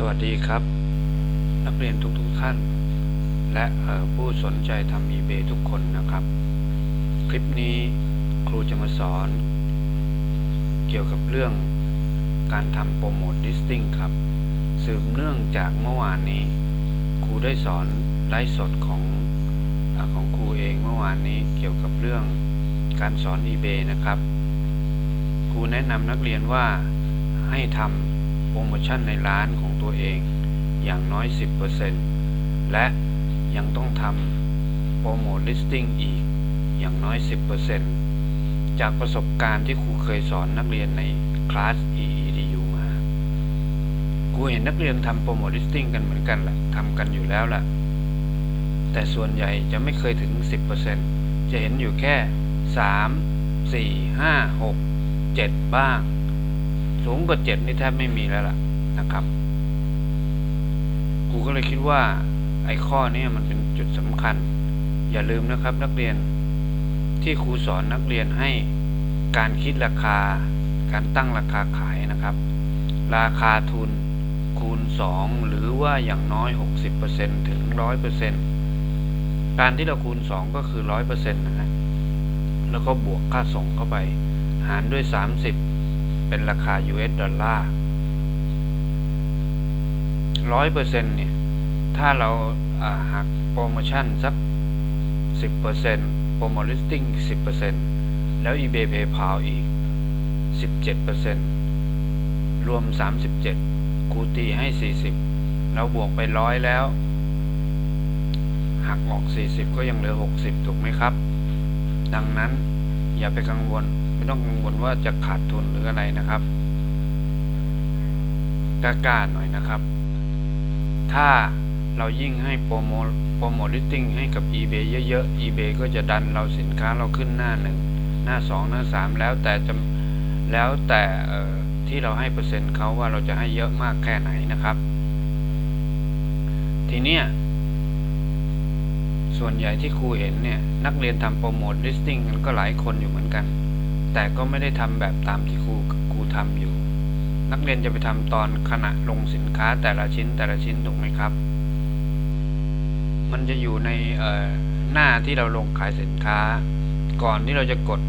สวัสดีครับ นักเรียนทุกๆท่าน และออผู้สนใจทำ eBay ทุกคนนะครับ คลิปนี้ครูจะมาสอน เกี่ยวกับเรื่องการทำโปรโมท listing ครับ สืบเนื่องจากเมื่อวานนี้ ครูได้สอนไลฟ์สดของอของครูเองเมื่อวานนี้เกี่ยวกับเรื่องการสอน eBay นะครับ ครูแนะนำนักเรียนว่าให้ทำ รโมชั่นในร้านของตัวเองอย่างน้อย 10%และยังต้องทำโปรโมท listing อีกอย่างน้อย 10%จากประสบการณ์ที่ครูเคยสอนนักเรียนในคลาส EEDU มา ครูเห็นนักเรียนทำโปรโมท listing กันเหมือนกันแหละทำกันอยู่แล้วแหละแต่ส่วนใหญ่จะไม่เคยถึง 10%จะเห็นอยู่แค่ 3 4 5 6 7 บ้าง สูงกว่า7นี่แทบไม่มีแล้วล่ะนะครับ ครูก็เลยคิดว่า ไอ้ข้อนี้มันเป็นจุดสำคัญ อย่าลืมนะครับ นักเรียนที่ครูสอนนักเรียนให้การคิดราคา การตั้งราคาขายนะครับ ราคาทุนคูณ 2 หรือว่าอย่างน้อย 60%ถึง 100%การที่เราคูณ 2 ก็คือ 100%นะฮะแล้วก็บวกค่าส่งเข้าไป หารด้วย 30 เป็นราคา US ดอลลาร์100%เปอร์เซ็นต์เนี่ย ถ้าเราหักโปรโมชั่นสัก10%โปรโมลิสติ้ง10%แล้ว eBay PayPal อีก17%รวม37ครูตีให้40เราบวกไปร้อยแล้ว หักออก40ก็ยังเหลือ60ถูกไหมครับ ดังนั้นอย่าไปกังวล ต้องกังวลว่าจะขาดทุนหรืออะไรนะครับกล้าๆหน่อยนะครับ ถ้าเรายิ่งให้โปรโมโปรโมทลิสติ้งให้กับ eBay เยอะๆ eBay ก็จะดันเราสินค้าเราขึ้นหน้าหนึ่งหน้าสองหน้าสามแล้วแต่จะแล้วแต่ที่เราให้เปอร์เซ็นต์เขาว่าเราจะให้เยอะมากแค่ไหนนะครับ ทีเนี้ยส่วนใหญ่ที่ครูเห็นเนี่ย นักเรียนทำโปรโมทลิสติ้งกันก็หลายคนอยู่เหมือนกัน แต่ก็ไม่ได้ทำแบบตามที่ครูครูทำอยู่ นักเรียนจะไปทำตอนขณะลงสินค้าแต่ละชิ้นแต่ละชิ้นถูกไหมครับ มันจะอยู่ในหน้าที่เราลงขายสินค้า ก่อนที่เราจะกด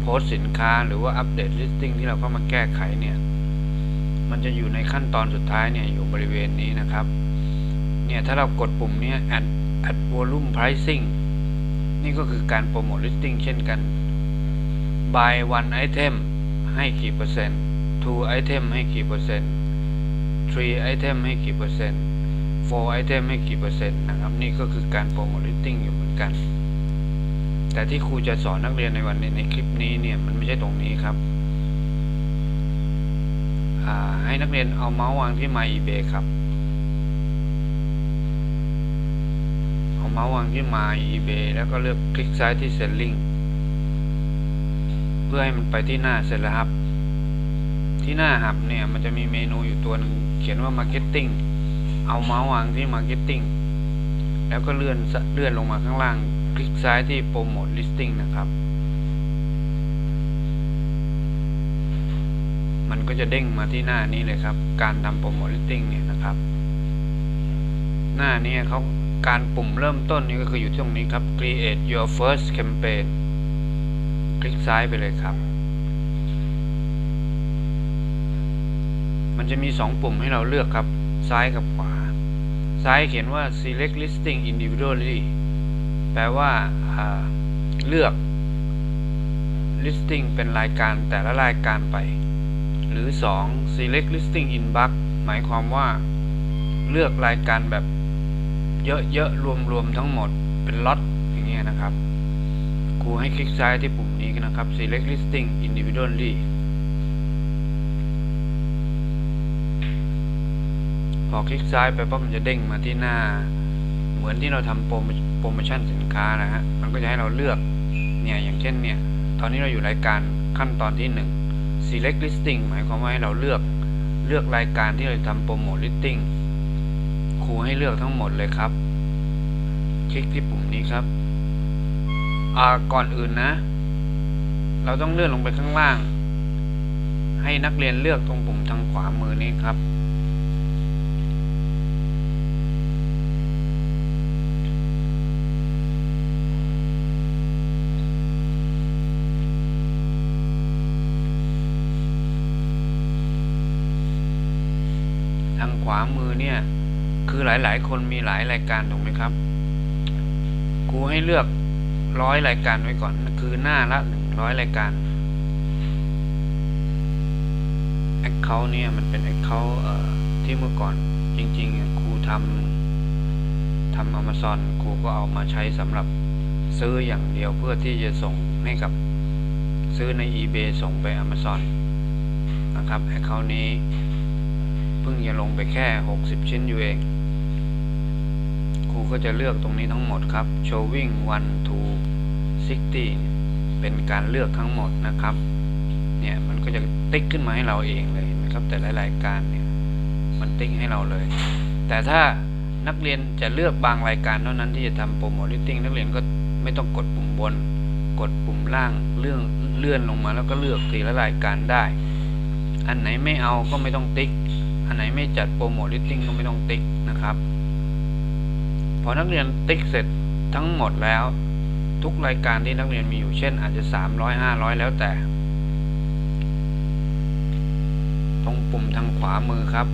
โพสต์สินค้าหรือว่าอัปเดตลิสติ้งที่เราเข้ามาแก้ไขเนี่ย มันจะอยู่ในขั้นตอนสุดท้ายเนี่ยอยู่บริเวณนี้นะครับ เนี่ยถ้าเรากดปุ่มนี้ add add volume pricing นี่ก็คือการโปรโมท listing เช่นกัน buy one item ให้กี่เปอร์เซ็นต์ two item ให้กี่เปอร์เซ็นต์ three item ให้กี่เปอร์เซ็นต์ four item ให้กี่เปอร์เซ็นต์นะครับ นี่ก็คือการโปรโมท listing อยู่เหมือนกัน แต่ที่ครูจะสอนนักเรียนในวันนี้ในคลิปนี้เนี่ย มันไม่ใช่ตรงนี้ครับ ให้นักเรียนเอาเมาส์วางที่ My eBay ครับ เอาเมาส์วางที่ My eBay แล้วก็เลือกคลิกซ้ายที่ Selling พื่อให้มันไปที่หน้าเสร็จแล้วครับ ที่หน้าหับเนี่ยมันจะมีเมนูอยู่ตัวหนึงเขียนว่า Marketing เอาเมาส์วางที่ Marketing แล้วก็เลื่อนเลื่อนลงมาข้างล่าง คลิกซ้ายที่ Promote Listing นะครับ มันก็จะเด้งมาที่หน้านี้เลยครับ การทำโปรโมทลิสติ้งเนี่ยนะครับ หน้านี้เขาการปุ่มเริ่มต้นนี่ก็คืออยู่ที่ตรงนี้ครับ create your first campaign คลิกซ้ายไปเลยครับ มันจะมี 2 ปุ่มให้เราเลือกครับ ซ้ายกับขวา ซ้ายเขียนว่า select listing individually แปลว่าาเลือก listing เป็นรายการแต่ละรายการไป หรือ 2 select listing in bulk หมายความว่า เลือกรายการแบบเยอะๆรวมๆทั้งหมดเป็นล็อตอย่างเงี้ยนะครับครูให้คลิกซ้ายที่ปุ่ม นี้กันะครับ select listing individually พอคลิกซ้ายไปปั๊บมันจะเด้งมาที่หน้า เหมือนที่เราทำโปรโมชั่นสินค้านะฮะ มันก็จะให้เราเลือก เนี่ย อย่างเช่นเนี่ย ตอนนี้เราอยู่รายการขั้นตอนที่ 1 select listing หมายความว่าให้เราเลือก เลือกรายการที่เราทำโปรโมท listing ครูให้เลือกทั้งหมดเลยครับ คลิกที่ปุ่มนี้ครับ อ่า ก่อนอื่นนะ เราต้องเลื่อนลงไปข้างล่าง ให้นักเรียนเลือกตรงปุ่มทางขวามือนี้ครับ ทางขวามือเนี่ย คือหลายๆ คนมีหลายรายการถูกไหมครับครูให้เลือกร้อยรายการไว้ก่อน คือหน้าละหนึ่ง ร้อยรายการ Account เนี่ยมันเป็น Account เอ่อที่เมื่อก่อนจริงๆครูทำทำ Amazon ครูก็เอามาใช้สำหรับซื้ออย่างเดียวเพื่อที่จะส่งให้กับซื้อใน eBay ส่งไป Amazon นะครับ Account นี้เพิ่งจะลงไปแค่ 60 ชิ้นอยู่เองครูก็จะเลือกตรงนี้ทั้งหมดครับ showing 1 to 60 เป็นการเลือกทั้งหมดนะครับ เนี่ยมันก็จะติ๊กขึ้นมาให้เราเองเลยนะครับ แต่ละรายการเนี่ยมันติ๊กให้เราเลย แต่ถ้านักเรียนจะเลือกบางรายการเท่านั้นที่จะทำโปรโมทติ้งนักเรียนก็ไม่ต้องกดปุ่มบน กดปุ่มล่างเลื่อนเลื่อนลงมาแล้วก็เลือกทีละรายการได้ อันไหนไม่เอาก็ไม่ต้องติ๊ก อันไหนไม่จัดโปรโมทติ้งก็ไม่ต้องติ๊กนะครับ พอนักเรียนติ๊กเสร็จทั้งหมดแล้ว ทุกรายการที่นักเรียนมีอยู่เช่นอาจจะ 300 500 แล้วแต่ ตรงปุ่มทางขวามือครับ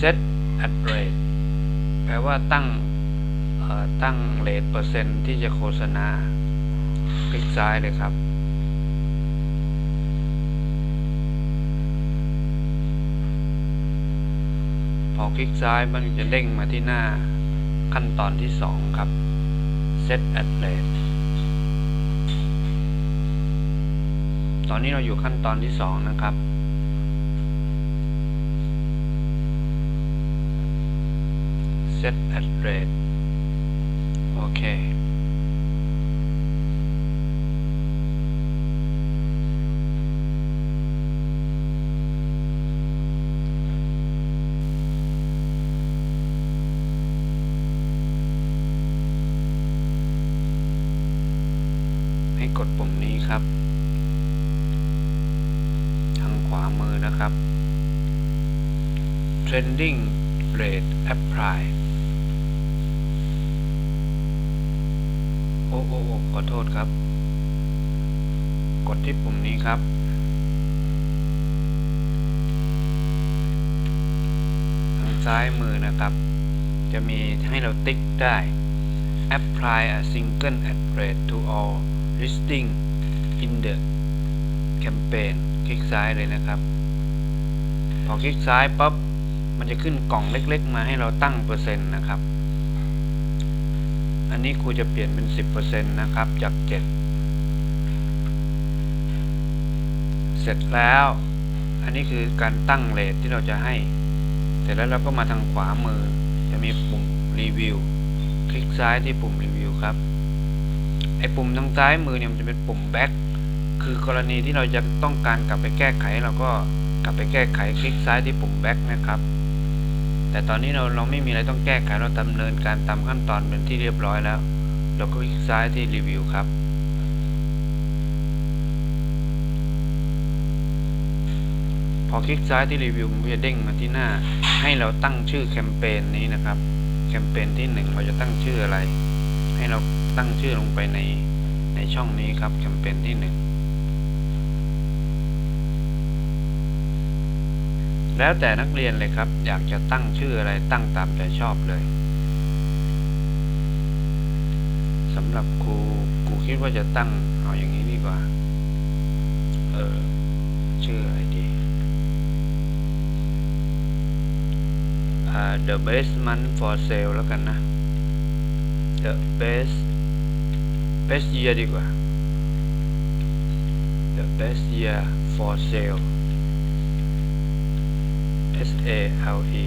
set at rate แปลว่าตั้งเอ่อตั้งเรทเปอร์เซ็นต์ที่จะโฆษณา คลิกซ้ายเลยครับ พอคลิกซ้ายมันจะเด้งมาที่หน้าขั้นตอนที่ 2 ครับ set at rate ตอนนี้เราอยู่ขั้นตอนที่ 2 นะครับ set at rate โอเค ให้กดปุ่มนี้ครับ ทางขวามือนะครับ trending rate apply โอ้โอ้โอ้ขอโทษครับ กดที่ปุ่มนี้ครับ ทางซ้ายมือนะครับ จะมีให้เราติ๊กได้ apply a single ad rate to all listing in the campaign คลิกซ้ายเลยนะครับ พอคลิกซ้ายปั๊บ มันจะขึ้นกล่องเล็กๆ มาให้เราตั้งเปอร์เซ็นต์นะครับ อันนี้ครูจะเปลี่ยนเป็น 10%นะครับ จาก 7 เสร็จแล้ว อันนี้คือการตั้งเรทที่เราจะให้ เสร็จแล้วเราก็มาทางขวามือ จะมีปุ่มรีวิว คลิกซ้ายที่ปุ่มรีวิวครับไอ้ปุ่มทางซ้ายมือเนี่ยมันจะเป็นปุ่ม back คือกรณีที่เราจะต้องการกลับไปแก้ไขเราก็กลับไปแก้ไขคลิกซ้ายที่ปุ่ม back นะครับ แต่ตอนนี้เราเราไม่มีอะไรต้องแก้ไขเราดำเนินการตามขั้นตอนเป็นที่เรียบร้อยแล้ว เราก็คลิกซ้ายที่รีวิวครับ พอคลิกซ้ายที่รีวิวมันจะเด้งมาที่หน้า ให้เราตั้งชื่อแคมเปญนี้นะครับ แคมเปญที่หนึ่งเราจะตั้งชื่ออะไร ให้เราตั้งชื่อลงไปในในช่องนี้ครับแคมเปญที่หนึ่ง แล้วแต่นักเรียนเลยครับ อยากจะตั้งชื่ออะไรตั้งตามใจชอบเลยสำหรับครูครูคิดว่าจะตั้งเอาอย่างนี้ดีกว่า เออชื่ออะไรดีอ่า the best month for sale แล้วกันนะ the best best year ดีกว่า the best year for sale S A L E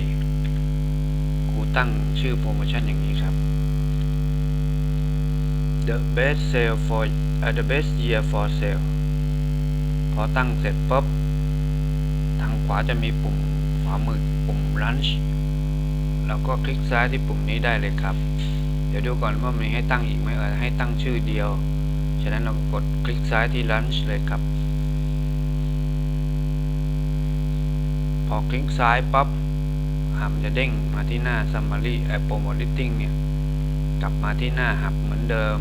ครูตั้งชื่อโปรโมชั่นอย่างนี้ครับ The best sale for uh, the best year for sale พอตั้งเสร็จปุ๊บ ทางขวาจะมีปุ่มขวามือปุ่ม lunch แล้วก็คลิกซ้ายที่ปุ่มนี้ได้เลยครับ เดี๋ยวดูก่อนว่ามีให้ตั้งอีกไหมเออให้ตั้งชื่อเดียว ฉะนั้นเรากดคลิกซ้ายที่ lunch เลยครับ พอคลิกซ้ายปั๊บอ่ามันจะเด้งมาที่หน้า Summary ไอ้ Promote Listing เนี่ย กลับมาที่หน้าหับเหมือนเดิม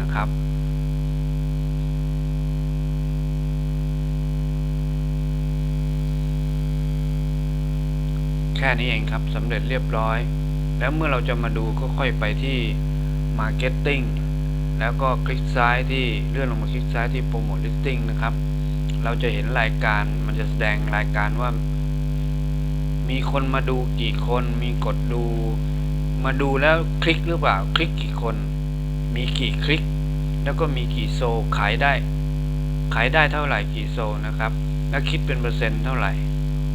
นะครับพค่นี้เองครับสำเร็จเรียบร้อย แล้วเมื่อเราจะมาดูก็ค่อยไปที่ Marketing แล้วก็คลิกซ้ายที่เลื่อนลงมาคลิกซ้ายที่ Promote Listing นะครับ เราจะเห็นรายการมันจะแสดงรายการว่า มีคนมาดูกี่คน มีกดดู มาดูแล้วคลิกหรือเปล่า คลิกกี่คน มีกี่คลิก แล้วก็มีกี่โซขายได้ ขายได้เท่าไหร่กี่โซนะครับ แล้วคิดเป็นเปอร์เซ็นต์เท่าไหร่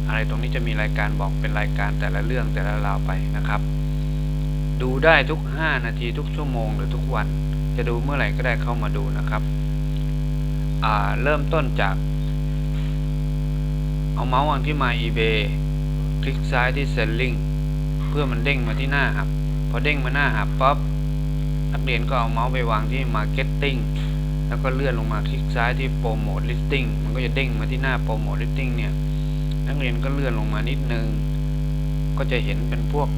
อะไรตรงนี้จะมีรายการบอกเป็นรายการแต่ละเรื่องแต่ละราวไปนะครับ ดูได้ทุก 5 นาทีทุกชั่วโมงหรือทุกวัน จะดูเมื่อไหร่ก็ได้เข้ามาดูนะครับเริ่มต้นจาก เอาเมาส์วางที่ My eBay คลิกซ้ายที่ Selling เพื่อมันเด้งมาที่หน้าหับ พอเด้งมาหน้าหับปั๊บนักเรียนก็เอาเมาส์ไปวางที่ Marketing แล้วก็เลื่อนลงมาคลิกซ้ายที่ Promote Listing มันก็จะเด้งมาที่หน้า Promote Listing เนี่ยนักเรียนก็เลื่อนลงมานิดนึง ก็จะเห็นเป็นพวก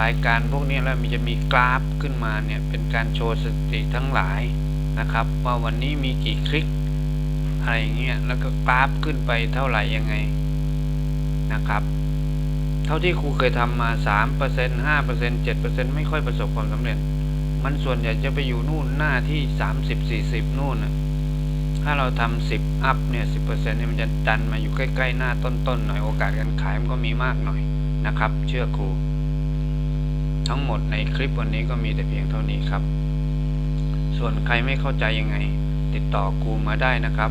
รายการพวกนี้แล้วมีจะมีกราฟขึ้นมาเนี่ยเป็นการโชว์สถิติทั้งหลายนะครับ ว่าวันนี้มีกี่คลิก อะไรเงี้ยแล้วก็กราฟขึ้นไปเท่าไหร่ยังไงนะครับ เท่าที่ครูเคยทำมา3% 5% 7%ไม่ค่อยประสบความสำเร็จ มันส่วนใหญ่จะไปอยู่นู่นหน้าที่ 30 40 นู่นน่ะถ้าเราทำ10อัพเนี่ย10%เนี่ยมันจะดันมาอยู่ใกล้ ๆ หน้าต้นๆหน่อยโอกาสการขายมันก็มีมากหน่อยนะครับ เชื่อครู ทั้งหมดในคลิปวันนี้ก็มีแต่เพียงเท่านี้ครับ ส่วนใครไม่เข้าใจยังไง ติดต่อครูมาได้นะครับ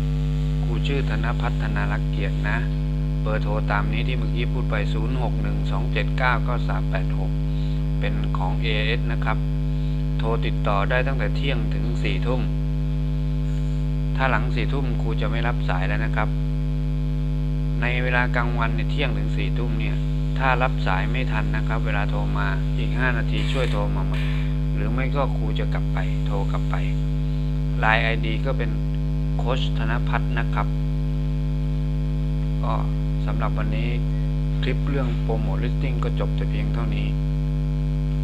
ครูชื่อธนพัฒนารักเกียรตินะ เบอร์โทรตามนี้ที่เมื่อกี้พูดไป 0612799386 เป็นของ AS นะครับ โทรติดต่อได้ตั้งแต่เที่ยงถึง 4 ทุ่ม ถ้าหลัง 4 ทุ่มครูจะไม่รับสายแล้วนะครับ ในเวลากลางวันเนี่ยเที่ยงถึง 4 ทุ่มเนี่ย ถ้ารับสายไม่ทันนะครับ เวลาโทรมาอีก 5 นาทีช่วยโทรมาใหม่หรือไม่ก็ครูจะกลับไป โทรกลับไป Line ID ก็เป็น โคชธนพัฒน์นะครับ ก็สำหรับวันนี้คลิปเรื่องโปรโมทลิสติ้งก็จบแต่เพียงเท่านี้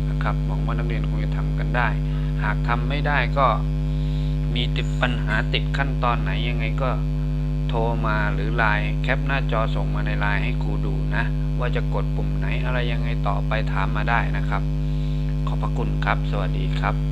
นะครับหวังว่านักเรียนคงจะทำกันได้ หากทำไม่ได้ก็มีติดปัญหาติดขั้นตอนไหนยังไงก็โทรมาหรือไลน์แคปหน้าจอส่งมาในไลน์ให้ครูดูนะ ว่าจะกดปุ่มไหนอะไรยังไงต่อไปถามมาได้นะครับ ขอบพระคุณครับ สวัสดีครับ